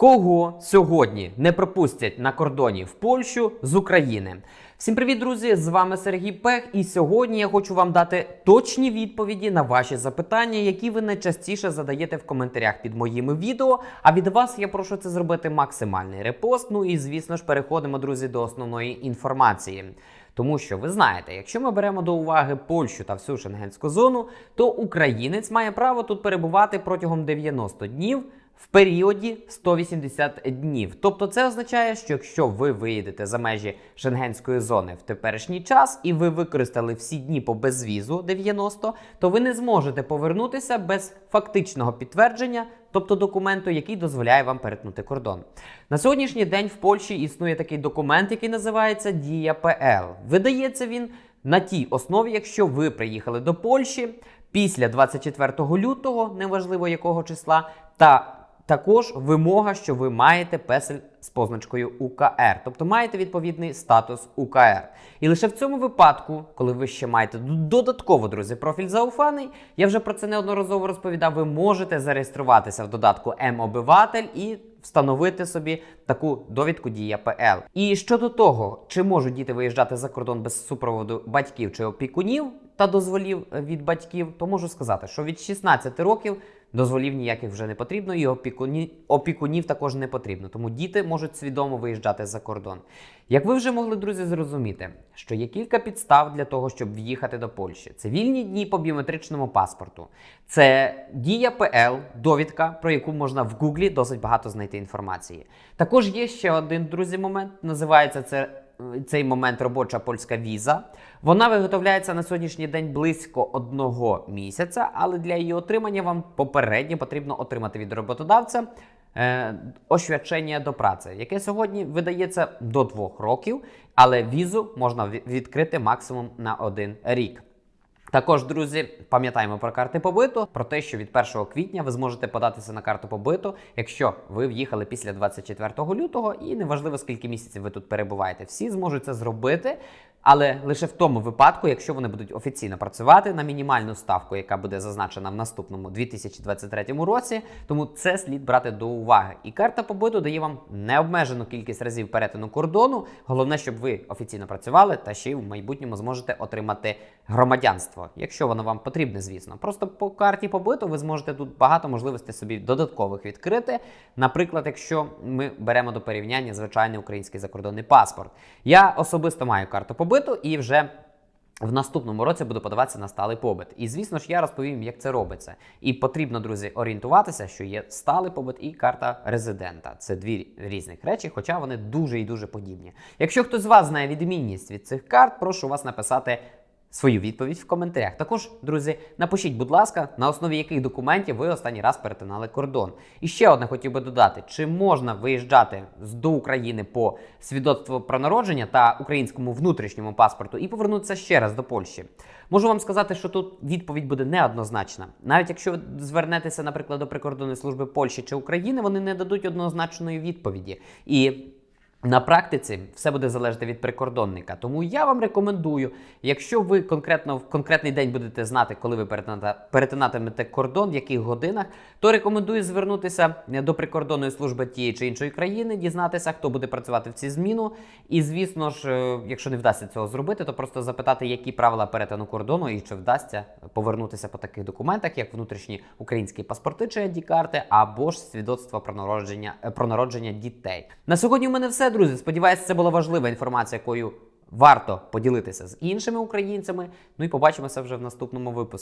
Кого сьогодні не пропустять на кордоні в Польщу з України? Всім привіт, друзі! З вами Сергій Пех, і сьогодні я хочу вам дати точні відповіді на ваші запитання, які ви найчастіше задаєте в коментарях під моїми відео. А від вас я прошу це зробити максимальний репост. Ну і звісно ж, переходимо, друзі, до основної інформації. Тому що ви знаєте, якщо ми беремо до уваги Польщу та всю шенгенську зону, то українець має право тут перебувати протягом 90 днів в періоді 180 днів. Тобто це означає, що якщо ви виїдете за межі шенгенської зони в теперішній час і ви використали всі дні по безвізу 90, то ви не зможете повернутися без фактичного підтвердження, тобто документу, який дозволяє вам перетнути кордон. На сьогоднішній день в Польщі існує такий документ, який називається Дія ПЛ. Видається він на тій основі, якщо ви приїхали до Польщі після 24 лютого, неважливо якого числа, та також вимога, що ви маєте песель з позначкою УКР, тобто маєте відповідний статус УКР. І лише в цьому випадку, коли ви ще маєте додатково, друзі, профіль зауфаний, я вже про це неодноразово розповідав. Ви можете зареєструватися в додатку М-обиватель і встановити собі таку довідку Дія ПЛ. І щодо того, чи можуть діти виїжджати за кордон без супроводу батьків чи опікунів та дозволів від батьків, то можу сказати, що від 16 років. Дозволів ніяких вже не потрібно, і опікуні, опікунів також не потрібно. Тому діти можуть свідомо виїжджати за кордон. Як ви вже могли, друзі, зрозуміти, що є кілька підстав для того, щоб в'їхати до Польщі. Це вільні дні по біометричному паспорту, це дія ПЛ, довідка, про яку можна в Гуглі досить багато знайти інформації. Також є ще один друзі момент, називається це цей момент робоча польська віза. Вона виготовляється на сьогоднішній день близько одного місяця, але для її отримання вам попередньо потрібно отримати від роботодавця е, освячення до праці, яке сьогодні видається до двох років, але візу можна відкрити максимум на один рік. Також, друзі, пам'ятаємо про карти побиту, про те, що від 1 квітня ви зможете податися на карту побиту, якщо ви в'їхали після 24 лютого, і неважливо скільки місяців ви тут перебуваєте, всі зможуть це зробити. Але лише в тому випадку, якщо вони будуть офіційно працювати на мінімальну ставку, яка буде зазначена в наступному 2023 році, тому це слід брати до уваги. І карта побиту дає вам необмежену кількість разів перетину кордону. Головне, щоб ви офіційно працювали та ще й в майбутньому зможете отримати громадянство, якщо воно вам потрібне, звісно. Просто по карті побиту ви зможете тут багато можливостей собі додаткових відкрити. Наприклад, якщо ми беремо до порівняння звичайний український закордонний паспорт, я особисто маю карту побиту побиту і вже. В наступному році буду подаватися на сталий побит. І звісно ж, я розповім, як це робиться. І потрібно, друзі, орієнтуватися, що є сталий побит і карта резидента. Це дві різних речі, хоча вони дуже і дуже подібні. Якщо хтось з вас знає відмінність від цих карт, прошу вас написати свою відповідь в коментарях. Також, друзі, напишіть, будь ласка, на основі яких документів ви останній раз перетинали кордон. І ще одне хотів би додати: чи можна виїжджати до України по свідоцтву про народження та українському внутрішньому паспорту і повернутися ще раз до Польщі? Можу вам сказати, що тут відповідь буде неоднозначна. Навіть якщо ви звернетеся, наприклад, до прикордонної служби Польщі чи України, вони не дадуть однозначної відповіді. І на практиці все буде залежати від прикордонника. Тому я вам рекомендую, якщо ви конкретно в конкретний день будете знати, коли ви перетинатимете кордон, в яких годинах, то рекомендую звернутися до прикордонної служби тієї чи іншої країни, дізнатися, хто буде працювати в цій зміну. І звісно ж, е, якщо не вдасться цього зробити, то просто запитати, які правила перетину кордону і чи вдасться повернутися по таких документах, як внутрішні українські паспорти чи ID-карти, або ж свідоцтво про народження про народження дітей. На сьогодні у мене друзі. Сподіваюся, це була важлива інформація, якою варто поділитися з іншими українцями. Ну і побачимося вже в наступному випуску.